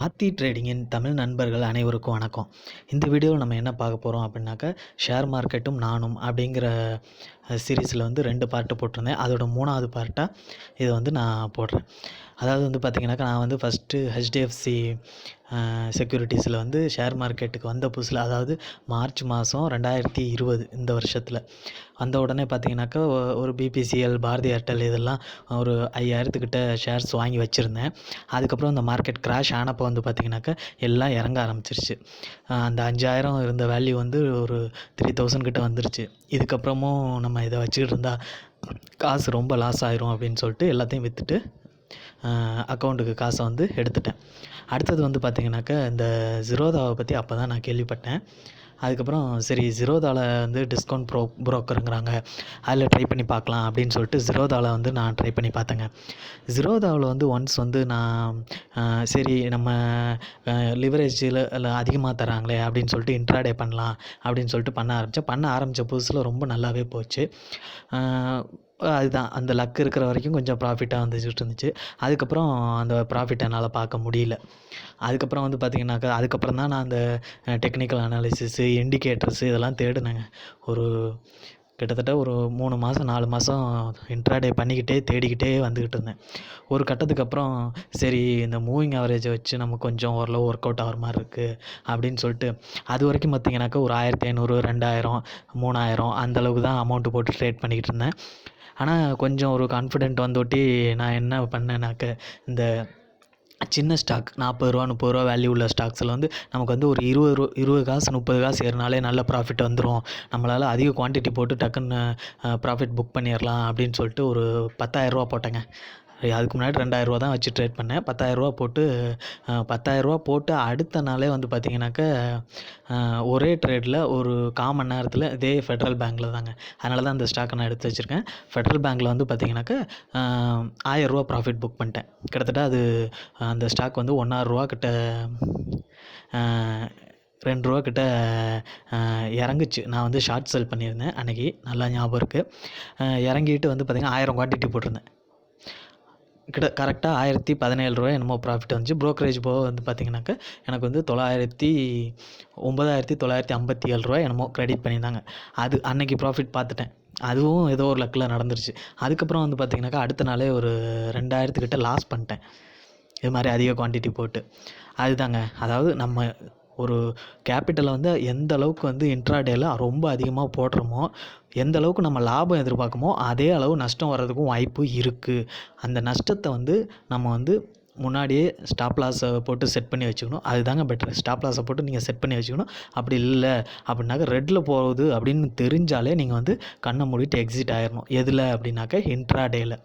வாத்தி ட்ரேடிங்கின் தமிழ் நண்பர்கள் அனைவருக்கும் வணக்கம். இந்த வீடியோவில் நம்ம என்ன பார்க்க போகிறோம் அப்படின்னாக்கா ஷேர் மார்க்கெட்டும் நானும் அப்படிங்கிற சீரீஸில் வந்து ரெண்டு பார்ட்டு போட்டிருந்தேன். அதோட மூணாவது பார்ட்டாக இதை வந்து நான் போடுறேன். அதாவது வந்து பார்த்திங்கனாக்கா நான் வந்து ஃபஸ்ட்டு ஹெச்டிஎஃப்சி செக்யூரிட்டிஸில் வந்து ஷேர் மார்க்கெட்டுக்கு வந்த புதுசில் அதாவது மார்ச் மாதம் ரெண்டாயிரத்தி இருபது இந்த வருஷத்தில். வந்த உடனே பார்த்தீங்கன்னாக்கா ஒரு பிபிசிஎல் பாரதி ஏர்டெல் இதெல்லாம் ஒரு ஐயாயிரத்துக்கிட்ட ஷேர்ஸ் வாங்கி வச்சுருந்தேன். அதுக்கப்புறம் இந்த மார்க்கெட் கிராஷ் ஆனப்போ வந்து பார்த்திங்கனாக்கா எல்லாம் இறங்க ஆரம்பிச்சிருச்சு. அந்த அஞ்சாயிரம் இருந்த வேல்யூ வந்து ஒரு த்ரீ தௌசண்ட் கிட்ட வந்துருச்சு. இதுக்கப்புறமும் நம்ம இதை வச்சுக்கிட்டு இருந்தால் காசு ரொம்ப லாஸ் ஆயிரும் அப்படின்னு சொல்லிட்டு எல்லாத்தையும் விற்றுட்டு அக்கௌண்ட்டுக்கு காசை வந்து எடுத்துட்டேன். அடுத்தது வந்து பார்த்திங்கனாக்கா இந்த ஜிரோதாவை பற்றி அப்போ தான் நான் கேள்விப்பட்டேன். அதுக்கப்புறம் சரி ஜீரோதாவில் வந்து டிஸ்கவுண்ட் ப்ரோ ப்ரோக்கருங்கிறாங்க அதில் ட்ரை பண்ணி பார்க்கலாம் அப்படின்னு சொல்லிட்டு ஜீரோதாவில் வந்து நான் ட்ரை பண்ணி பார்த்தேங்க. ஜீரோதாவில் வந்து ஒன்ஸ் வந்து நான் சரி நம்ம லிவரேஜில் அதிகமாக தராங்களே அப்படின்னு சொல்லிட்டு இன்ட்ராடே பண்ணலாம் அப்படின்னு சொல்லிட்டு பண்ண ஆரம்பித்தேன் பண்ண ஆரம்பித்த புதுசில் ரொம்ப நல்லாவே போச்சு. அதுதான். அந்த லக் இருக்கிற வரைக்கும் கொஞ்சம் ப்ராஃபிட்டாக வந்துச்சுட்டு இருந்துச்சு. அதுக்கப்புறம் அந்த ப்ராஃபிட் என்னால் பார்க்க முடியல. அதுக்கப்புறம் வந்து பார்த்திங்கனாக்கா அதுக்கப்புறம் தான் நான் அந்த டெக்னிக்கல் அனாலிசிஸு இண்டிகேட்டர்ஸு இதெல்லாம் தேடினேங்க. ஒரு கிட்டத்தட்ட ஒரு மூணு மாதம் நாலு மாதம் இன்ட்ராடே பண்ணிக்கிட்டே தேடிக்கிட்டே வந்துக்கிட்டு இருந்தேன். ஒரு கட்டத்துக்கு அப்புறம் சரி இந்த மூவிங் ஆவரேஜை வச்சு நம்ம கொஞ்சம் ஓரளவு ஒர்க் அவுட் ஆகிற மாதிரி இருக்குது அப்படின்னு சொல்லிட்டு அது வரைக்கும் பார்த்திங்கனாக்கா ஒரு ஆயிரத்தி ஐநூறு ரெண்டாயிரம் மூணாயிரம் அந்தளவுக்கு தான் அமௌண்ட்டு போட்டு ட்ரேட் பண்ணிக்கிட்டு இருந்தேன். ஆனால் கொஞ்சம் ஒரு கான்ஃபிடென்ட் வந்தோட்டி நான் என்ன பண்ணேனாக்க இந்த சின்ன ஸ்டாக் நாற்பது ரூபா முப்பது ரூபா வேல்யூ உள்ள ஸ்டாக்ஸில் வந்து நமக்கு வந்து ஒரு இருபது ரூ இருபது காசு முப்பது காசு ஏறினாலே நல்ல ப்ராஃபிட் வந்துடும் நம்மளால் அதிக குவான்டிட்டி போட்டு டக்குன்னு ப்ராஃபிட் புக் பண்ணிடலாம் அப்படின்னு சொல்லிட்டு ஒரு பத்தாயிரரூவா போட்டேங்க. அதுக்கு முன்னாடி ரெண்டாயிரரூவா தான் வச்சு ட்ரேட் பண்ணேன். பத்தாயிரரூவா போட்டு பத்தாயிரரூவா போட்டு அடுத்த நாளே வந்து பார்த்தீங்கன்னாக்கா ஒரே ட்ரேடில் ஒரு காமன் நேரத்தில் இதே ஃபெட்ரல் பேங்க்கில் தாங்க. அதனால தான் அந்த ஸ்டாக்கை நான் எடுத்து வச்சுருக்கேன். ஃபெட்ரல் பேங்க்கில் வந்து பார்த்தீங்கன்னாக்கா ஆயிரரூவா ப்ராஃபிட் புக் பண்ணிட்டேன். கிட்டத்தட்ட அது அந்த ஸ்டாக் வந்து ஒன்றாயிரரூவா கிட்ட ரெண்டு ரூபா கிட்ட இறங்குச்சு. நான் வந்து ஷார்ட் செல் பண்ணியிருந்தேன். அன்றைக்கி நல்லா ஞாபகம் இருக்குது இறங்கிட்டு வந்து பார்த்திங்கன்னா ஆயிரம் குவான்டிட்டி போட்டிருந்தேன். கிட்ட கரெக்டாக ஆயிரத்தி பதினேழு ரூபாய் என்னமோ ப்ராஃபிட் வந்துச்சு. ப்ரோக்கரேஜ் போக வந்து பார்த்திங்கனாக்கா எனக்கு வந்து தொள்ளாயிரத்தி ஒம்பதாயிரத்தி தொள்ளாயிரத்தி ஐம்பத்தி ஏழு ரூபாய் என்னமோ க்ரெடிட் பண்ணியிருந்தாங்க. அது அன்னைக்கு ப்ராஃபிட் பார்த்துட்டேன். அதுவும் ஏதோ ஒரு லக்கில் நடந்துருச்சு. அதுக்கப்புறம் வந்து பார்த்திங்கனாக்கா அடுத்த நாளே ஒரு ரெண்டாயிரத்துக்கிட்ட லாஸ் பண்ணிட்டேன். இது மாதிரி அதிக குவான்டிட்டி போட்டு. அதுதாங்க. அதாவது நம்ம ஒரு கேபிட்டலை வந்து எந்த அளவுக்கு வந்து இன்ட்ராடேல ரொம்ப அதிகமாக போடுறோமோ எந்த அளவுக்கு நம்ம லாபம் எதிர்பார்க்கமோ அதே அளவு நஷ்டம் வர்றதுக்கும் வாய்ப்பு இருக்குது அந்த நஷ்டத்தை வந்து நம்ம வந்து முன்னாடியே ஸ்டாப் லாஸை போட்டு செட் பண்ணி வச்சுக்கணும். அதுதாங்க பெட்டர் ஸ்டாப் லாஸை போட்டு நீங்கள் செட் பண்ணி வச்சுக்கணும். அப்படி இல்லை அப்படின்னாக்கா ரெட்டில் போகுது அப்படின்னு தெரிஞ்சாலே நீங்கள் வந்து கண்ணை மூடிட்டு எக்ஸிட் ஆயிடணும் எதில் அப்படின்னாக்கா டேயில்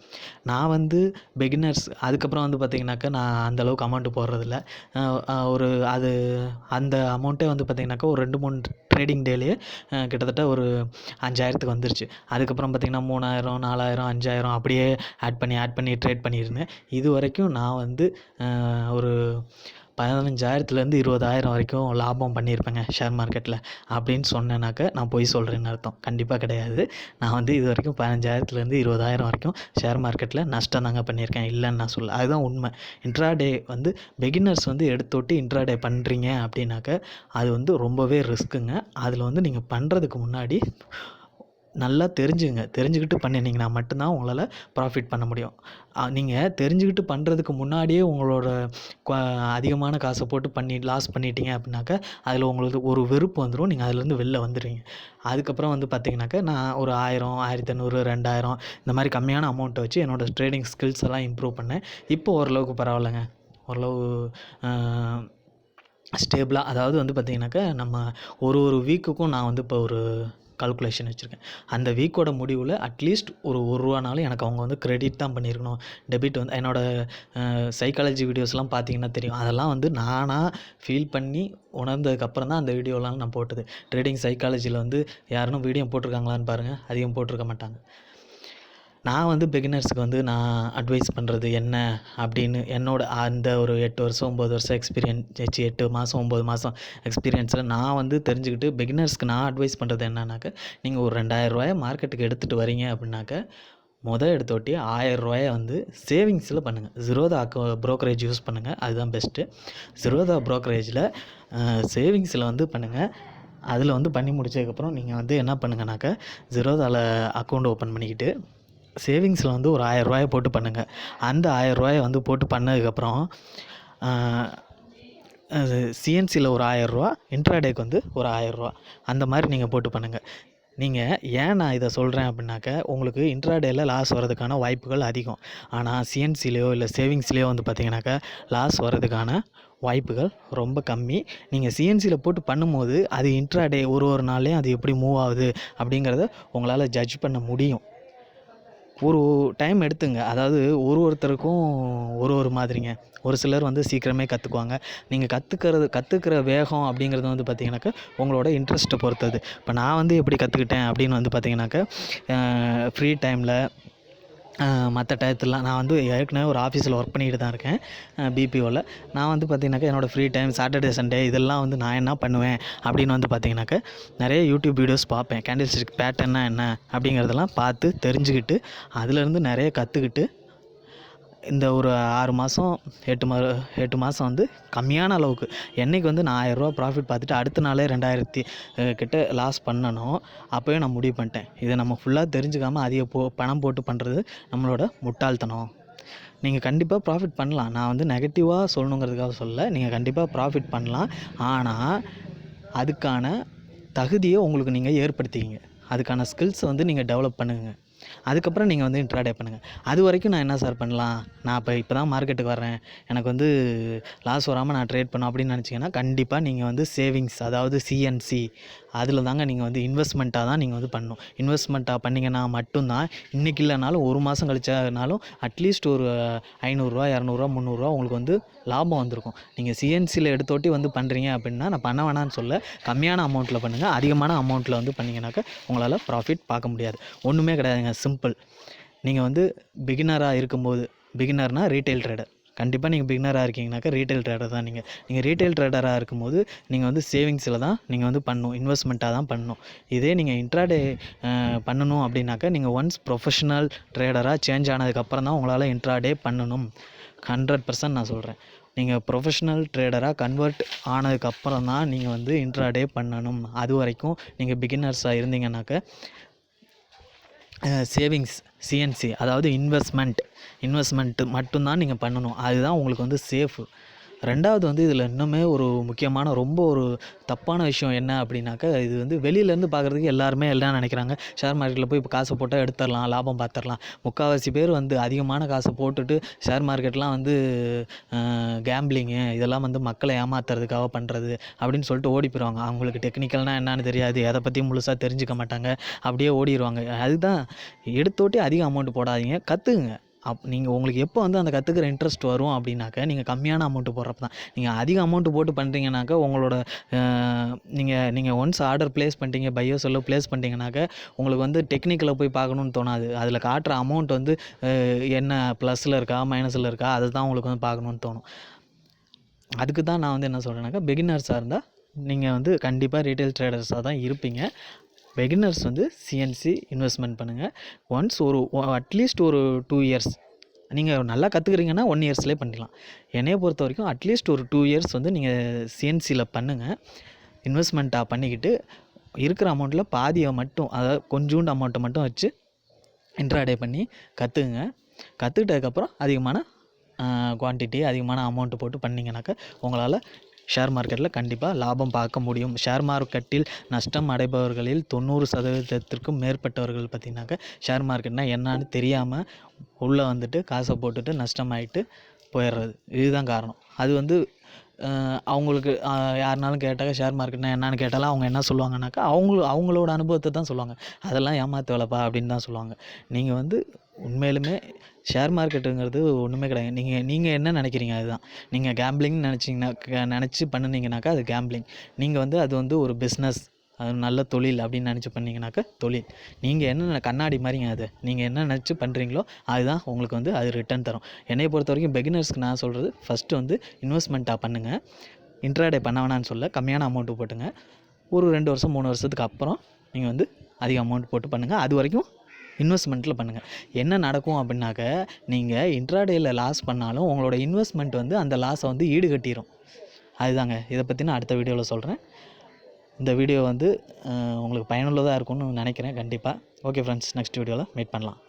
நான் வந்து பிகினர்ஸ் அதுக்கப்புறம் வந்து பார்த்திங்கனாக்கா நான் அந்த அளவுக்கு அமௌண்ட்டு போடுறதில்ல. ஒரு அது அந்த அமௌண்ட்டே வந்து பார்த்திங்கனாக்கா ஒரு ரெண்டு மூணு ட்ரேடிங் டேலேயே கிட்டத்தட்ட ஒரு அஞ்சாயிரத்துக்கு வந்துருச்சு. அதுக்கப்புறம் பார்த்திங்கன்னா மூணாயிரம் நாலாயிரம் அஞ்சாயிரம் அப்படியே ஆட் பண்ணி ஆட் பண்ணி ட்ரேட் பண்ணியிருந்தேன். இது வரைக்கும் நான் வந்து வந்து ஒரு பதினஞ்சாயிரத்துலேருந்து இருபதாயிரம் வரைக்கும் லாபம் பண்ணியிருப்பேங்க ஷேர் மார்க்கெட்டில் அப்படின்னு சொன்னேனாக்க நான் பொய் சொல்கிறேன்னு அர்த்தம். கண்டிப்பாக கிடையாது. நான் வந்து இது வரைக்கும் பதினஞ்சாயிரத்துலேருந்து இருபதாயிரம் வரைக்கும் ஷேர் மார்க்கெட்டில் நஷ்டம் தாங்க பண்ணியிருக்கேன். இல்லைன்னு நான் சொல்ல அதுதான் உண்மை. இன்ட்ராடே வந்து பிகினர்ஸ் வந்து எடுத்துட்டு இன்ட்ராடே பண்ணுறீங்க அப்படின்னாக்க அது வந்து ரொம்பவே ரிஸ்க்குங்க அதில் வந்து நீங்கள் பண்ணுறதுக்கு முன்னாடி நல்லா தெரிஞ்சுங்க. தெரிஞ்சுக்கிட்டு பண்ணினீங்கன்னா மட்டும்தான் உங்களால் ப்ராஃபிட் பண்ண முடியும். நீங்கள் தெரிஞ்சுக்கிட்டு பண்ணுறதுக்கு முன்னாடியே உங்களோட அதிகமான காசை போட்டு பண்ணி லாஸ் பண்ணிட்டீங்க அப்படின்னாக்கா அதில் உங்களுக்கு ஒரு வெறுப்பு வந்துடும் நீங்கள் அதுலேருந்து வெளில வந்துடுவீங்க அதுக்கப்புறம் வந்து பார்த்தீங்கன்னாக்கா நான் ஒரு ஆயிரம் ஆயிரத்தி ஐநூறு ரெண்டாயிரம் இந்த மாதிரி கம்மியான அமௌண்ட்டை வச்சு என்னோடய ட்ரேடிங் ஸ்கில்ஸ் எல்லாம் இம்ப்ரூவ் பண்ணேன். இப்போ ஓரளவுக்கு பரவாயில்லைங்க. ஓரளவு ஸ்டேபிளாக அதாவது வந்து பார்த்திங்கனாக்கா நம்ம ஒரு ஒரு வீக்குக்கும் நான் வந்து இப்போ ஒரு கால்குலேஷன் வச்சுருக்கேன். அந்த வீக்கோட முடிவில் அட்லீஸ்ட் ஒரு ஒரு ரூபானாலும் எனக்கு அவங்க வந்து கிரெடிட் தான் பண்ணியிருக்கணும் டெபிட் வந்து என்னோடய சைக்காலஜி வீடியோஸ்லாம் பார்த்தீங்கன்னா தெரியும். அதெல்லாம் வந்து நானாக ஃபீல் பண்ணி உணர்ந்ததுக்கப்புறம் தான் அந்த வீடியோலாம் நான் போட்டது. ட்ரேடிங் சைக்காலஜியில் வந்து யாருன்னு வீடியோ போட்டிருக்காங்களான்னு பாருங்கள் அதிகம் போட்டிருக்க மாட்டாங்க. நான் வந்து பிகினர்ஸ்க்கு வந்து நான் அட்வைஸ் பண்ணுறது என்ன அப்படின்னு என்னோடய அந்த ஒரு எட்டு வருஷம் ஒம்பது வருஷம் எக்ஸ்பீரியன்ஸ் வச்சு எட்டு மாதம் ஒம்பது மாதம் எக்ஸ்பீரியன்ஸில் நான் வந்து தெரிஞ்சுக்கிட்டு பிகினர்ஸ்க்கு நான் அட்வைஸ் பண்ணுறது என்னன்னாக்க நீங்கள் ஒரு ரெண்டாயிரரூவாயை மார்க்கெட்டுக்கு எடுத்துகிட்டு வரீங்க அப்படின்னாக்க மொதல் எடுத்தோட்டி ஆயரூவாய வந்து சேவிங்ஸில் பண்ணுங்கள் ஜிரோதா அக்கௌ ப்ரோக்கரேஜ் யூஸ் பண்ணுங்கள் அதுதான் பெஸ்ட்டு ஜிரோதா ப்ரோக்கரேஜில் சேவிங்ஸில் வந்து பண்ணுங்கள் அதில் வந்து பண்ணி முடிச்சதுக்கப்புறம் நீங்கள் வந்து என்ன பண்ணுங்கனாக்கா ஜிரோதாவில் அக்கௌண்ட் ஓப்பன் பண்ணிக்கிட்டு சேவிங்ஸில் வந்து ஒரு ஆயரூவாய போட்டு பண்ணுங்கள் அந்த ஆயரூவாய வந்து போட்டு பண்ணதுக்கப்புறம் அது சிஎன்சியில் ஒரு ஆயரூவா இன்ட்ராடேக்கு வந்து ஒரு ஆயரூவா அந்த மாதிரி நீங்கள் போட்டு பண்ணுங்கள் நீங்கள் ஏன் நான் இதை சொல்கிறேன் அப்படின்னாக்க உங்களுக்கு இன்ட்ராடேயில் லாஸ் வர்றதுக்கான வாய்ப்புகள் அதிகம். ஆனால் சிஎன்சிலேயோ இல்லை சேவிங்ஸ்லேயோ வந்து பார்த்தீங்கன்னாக்கா லாஸ் வர்றதுக்கான வாய்ப்புகள் ரொம்ப கம்மி. நீங்கள் சிஎன்சியில் போட்டு பண்ணும்போது அது இன்ட்ராடே ஒரு ஒரு நாள்லேயும் அது எப்படி மூவ் ஆகுது அப்படிங்கிறத உங்களால் ஜட்ஜ் பண்ண முடியும். ஒரு டைம் எடுத்துங்க. அதாவது ஒரு ஒருத்தருக்கும் ஒரு ஒரு மாதிரிங்க. ஒரு சிலர் வந்து சீக்கிரமே கற்றுக்குவாங்க நீங்கள் கற்றுக்கிறது கற்றுக்கிற வேகம் அப்படிங்கிறது வந்து பார்த்தீங்கன்னாக்கா உங்களோட இன்ட்ரெஸ்ட்டை பொறுத்தது. இப்போ நான் வந்து எப்படி கற்றுக்கிட்டேன் அப்படின்னு வந்து பார்த்தீங்கன்னாக்கா ஃப்ரீ டைமில் மற்ற டயத்துலலாம் நான் வந்து ஏற்கனவே ஒரு ஆஃபீஸில் ஒர்க் பண்ணிக்கிட்டு தான் இருக்கேன். பிபிஓவில் நான் வந்து பார்த்திங்கனாக்கா என்னோடய ஃப்ரீ டைம் சாட்டர்டே சண்டே இதெல்லாம் வந்து நான் என்ன பண்ணுவேன் அப்படின்னு வந்து பார்த்தீங்கன்னாக்கா நிறைய யூடியூப் வீடியோஸ் பார்ப்பேன். கேண்டில் ஸ்டிக் பேட்டர்னா என்ன அப்படிங்கிறதெல்லாம் பார்த்து தெரிஞ்சுக்கிட்டு அதுலேருந்து நிறைய கற்றுக்கிட்டு இந்த ஒரு ஆறு மாதம் எட்டு மா எட்டு மாதம் வந்து கம்மியான அளவுக்கு. என்னைக்கு வந்து நான் ஆயிரரூவா ப்ராஃபிட் பார்த்துட்டு அடுத்த நாளே ரெண்டாயிரத்தி கிட்ட லாஸ் பண்ணனோ அப்போயும் நான் முடிவு பண்ணிட்டேன். இதை நம்ம ஃபுல்லாக தெரிஞ்சுக்காமல் அதிக போ பணம் போட்டு பண்ணுறது நம்மளோட முட்டாள்தனம். நீங்கள் கண்டிப்பாக ப்ராஃபிட் பண்ணலாம். நான் வந்து நெகட்டிவாக சொல்லணுங்கிறதுக்காக சொல்ல நீங்கள் கண்டிப்பாக ப்ராஃபிட் பண்ணலாம். ஆனால் அதுக்கான தகுதியை உங்களுக்கு நீங்கள் ஏற்படுத்திக்கிங்க. அதுக்கான ஸ்கில்ஸை வந்து நீங்கள் டெவலப் பண்ணுங்கள் அதுக்கப்புறம் நீங்கள் வந்து இன்ட்ராடே பண்ணுங்கள் அது வரைக்கும் நான் என்ன சார் பண்ணலாம்? நான் இப்போ இப்போ தான் மார்க்கெட்டுக்கு வரேன் எனக்கு வந்து லாஸ் வராமல் நான் ட்ரேட் பண்ணணும் அப்படின்னு நினச்சிங்கன்னா கண்டிப்பாக நீங்கள் வந்து சேவிங்ஸ் அதாவது சிஎன்சி அதில் தாங்க நீங்கள் வந்து இன்வெஸ்ட்மெண்ட்டாக தான் நீங்கள் வந்து பண்ணணும் இன்வெஸ்ட்மெண்ட்டாக பண்ணிங்கன்னா மட்டும்தான் இன்றைக்கி இல்லைனாலும் ஒரு மாதம் கழிச்சானாலும் அட்லீஸ்ட் ஒரு ஐநூறுரூவா இரநூறுவா முந்நூறுரூவா உங்களுக்கு வந்து லாபம் வந்திருக்கும். நீங்கள் சிஎன்சியில் எடுத்தோட்டி வந்து பண்ணுறீங்க அப்படின்னா நான் பண்ண வேணாம்னு சொல்ல கம்மியான அமௌண்ட்டில் பண்ணுங்கள் அதிகமான அமௌண்ட்டில் வந்து பண்ணிங்கனாக்கா உங்களால் ப்ராஃபிட் பார்க்க முடியாது. ஒன்றுமே கிடையாதுங்க. சிம்பிள் நீங்கள் வந்து பிகினராக இருக்கும்போது பிகினர்னால் ரீட்டைல் ட்ரேடர் கண்டிப்பாக நீங்கள் பிகினராக இருக்கீங்கனாக்கா ரீட்டைல் ட்ரேடர் தான் நீங்கள் நீங்கள் ரீட்டைல் ட்ரேடராக இருக்கும்போது நீங்கள் வந்து சேவிங்ஸில் தான் நீங்கள் வந்து பண்ணணும் இன்வெஸ்ட்மெண்ட்டாக தான் பண்ணணும் இதே நீங்கள் இன்ட்ராடே பண்ணணும் அப்படின்னாக்கா நீங்கள் ஒன்ஸ் ப்ரொஃபஷனல் ட்ரேடராக சேஞ்ச் ஆனதுக்கப்புறம் தான் உங்களால் இன்ட்ராடே பண்ணணும். ஹண்ட்ரட் பர்சன்ட் நான் சொல்கிறேன் நீங்கள் ப்ரொஃபஷனல் ட்ரேடராக கன்வெர்ட் ஆனதுக்கப்புறம் தான் நீங்கள் வந்து இன்ட்ராடே பண்ணணும். அது வரைக்கும் நீங்கள் பிகினர்ஸாக இருந்தீங்கன்னாக்க சேவிங்ஸ் சிஎன்சி அதாவது இன்வெஸ்ட்மெண்ட் இன்வெஸ்ட்மெண்ட்டு மட்டும்தான் நீங்கள் பண்ணணும். அதுதான் உங்களுக்கு வந்து சேஃபு. ரெண்டாவது வந்து இதில் இன்னுமே ஒரு முக்கியமான ரொம்ப ஒரு தப்பான விஷயம் என்ன அப்படின்னாக்கா இது வந்து வெளியிலேருந்து பார்க்குறதுக்கு எல்லாருமே எல்லாம் நினைக்கிறாங்க. ஷேர் மார்க்கெட்டில் போய் இப்போ காசை போட்டால் எடுத்துடலாம் லாபம் பார்த்துடலாம் முக்கால்வாசி பேர் வந்து அதிகமான காசை போட்டுட்டு ஷேர் மார்க்கெட்லாம் வந்து கேம்பிளிங்கு இதெல்லாம் வந்து மக்களை ஏமாத்துறதுக்காக பண்ணுறது அப்படின்னு சொல்லிட்டு ஓடி போயிடுவாங்க அவங்களுக்கு டெக்னிக்கல்னால் என்னன்னு தெரியாது. எதை பற்றியும் முழுசாக தெரிஞ்சுக்க மாட்டாங்க. அப்படியே ஓடிடுவாங்க அதுதான் எடுத்தோட்டி அதிக அமௌண்ட் போடாதீங்க கற்றுக்குங்க அப் நீங்கள் உங்களுக்கு எப்போ வந்து அந்த கற்றுக்கிற இன்ட்ரெஸ்ட் வரும் அப்படின்னாக்க நீங்கள் கம்மியான அமௌண்ட்டு போடுறப்ப தான் நீங்கள் அதிக அமௌண்ட்டு போட்டு பண்ணுறீங்கனாக்கா உங்களோட நீங்கள் நீங்கள் ஒன்ஸ் ஆர்டர் ப்ளேஸ் பண்ணிட்டீங்க பையோ செல்லோ ப்ளேஸ் பண்ணிட்டீங்கனாக்க உங்களுக்கு வந்து டெக்னிக்கலில் போய் பார்க்கணுன்னு தோணாது. அதில் காட்டுற அமௌண்ட் வந்து என்ன ப்ளஸில் இருக்கா மைனஸில் இருக்கா அதை தான் உங்களுக்கு வந்து பார்க்கணுன்னு தோணும். அதுக்கு தான் நான் வந்து என்ன சொல்கிறேன்னாக்கா பிகினர்ஸாக இருந்தால் நீங்கள் வந்து கண்டிப்பாக ரீட்டைல் ட்ரேடர்ஸாக தான் இருப்பீங்க. பிகினர்ஸ் வந்து சிஎன்சி இன்வெஸ்ட்மெண்ட் பண்ணுங்கள் ஒன்ஸ் ஒரு அட்லீஸ்ட் ஒரு டூ இயர்ஸ் நீங்கள் நல்லா கற்றுக்குறீங்கன்னா ஒன் இயர்ஸ்லேயே பண்ணிடலாம் என்னையை பொறுத்த வரைக்கும் அட்லீஸ்ட் ஒரு டூ இயர்ஸ் வந்து நீங்கள் சிஎன்சியில் பண்ணுங்கள் இன்வெஸ்ட்மெண்ட்டாக பண்ணிக்கிட்டு இருக்கிற அமௌண்ட்டில் பாதியை மட்டும் அதாவது கொஞ்சோண்டு அமௌண்ட்டை மட்டும் வச்சு இன்ட்ராடே பண்ணி கற்றுக்குங்க கற்றுக்கிட்டதுக்கப்புறம் அதிகமான குவான்டிட்டி அதிகமான அமௌண்ட்டு போட்டு பண்ணிங்கனாக்கா உங்களால் ஷேர் மார்க்கெட்டில் கண்டிப்பாக லாபம் பார்க்க முடியும். ஷேர் மார்க்கெட்டில் நஷ்டம் அடைபவர்களில் தொண்ணூறு சதவீதத்திற்கும் மேற்பட்டவர்கள் பார்த்திங்கனாக்கா ஷேர் மார்க்கெட்னால் என்னன்னு தெரியாமல் உள்ளே வந்துட்டு காசை போட்டுட்டு நஷ்டமாயிட்டு போயிடுறது. இதுதான் காரணம். அது வந்து அவங்களுக்கு யாருனாலும் கேட்டாக்க ஷேர் மார்க்கெட்னா என்னன்னு கேட்டாலும் அவங்க என்ன சொல்லுவாங்கனாக்கா அவங்கள அவங்களோட அனுபவத்தை தான் சொல்லுவாங்க. அதெல்லாம் ஏமாத்து வேலைப்பா அப்படின்னு தான் சொல்லுவாங்க. நீங்கள் வந்து உண்மையிலுமே ஷேர் மார்க்கெட்டுங்கிறது ஒன்றுமே கிடையாது. நீங்கள் நீங்கள் என்ன நினைக்கிறீங்க அதுதான். நீங்கள் கேம்பிளிங்னு நினச்சிங்கன்னா நினச்சி பண்ணுனீங்கனாக்கா அது கேம்பிளிங் நீங்கள் வந்து அது வந்து ஒரு பிஸ்னஸ் அது நல்ல தொழில் அப்படின்னு நினச்சி பண்ணிங்கனாக்கா தொழில். நீங்கள் என்ன கண்ணாடி மாதிரிங்க அது. நீங்கள் என்ன நினச்சி பண்ணுறீங்களோ அதுதான் உங்களுக்கு வந்து அது ரிட்டர்ன் தரும். என்னை பொறுத்த வரைக்கும் பெகினர்ஸ்க்கு நான் சொல்கிறது ஃபஸ்ட்டு வந்து இன்வெஸ்ட்மெண்ட்டாக பண்ணுங்கள் இன்ட்ராடே பண்ண வேணான்னு சொல்ல கம்மியான அமௌண்ட்டு போட்டுங்க. ஒரு ரெண்டு வருஷம் மூணு வருஷத்துக்கு அப்புறம் நீங்கள் வந்து அதிக அமௌண்ட் போட்டு பண்ணுங்கள் அது வரைக்கும் இன்வெஸ்ட்மெண்ட்டில் பண்ணுங்கள் என்ன நடக்கும் அப்படின்னாக்க நீங்கள் இன்ட்ராடேயில் லாஸ் பண்ணாலும் உங்களோட இன்வெஸ்ட்மெண்ட் வந்து அந்த லாஸை வந்து ஈடுகட்டிடும் அதுதாங்க. இதை பற்றி நான் அடுத்த வீடியோவில் சொல்கிறேன் இந்த வீடியோ வந்து உங்களுக்கு பயனுள்ளதாக இருக்கும்னு நினைக்கிறேன். கண்டிப்பாக ஓகே ஃப்ரெண்ட்ஸ் நெக்ஸ்ட் வீடியோவில் மீட் பண்ணலாம்.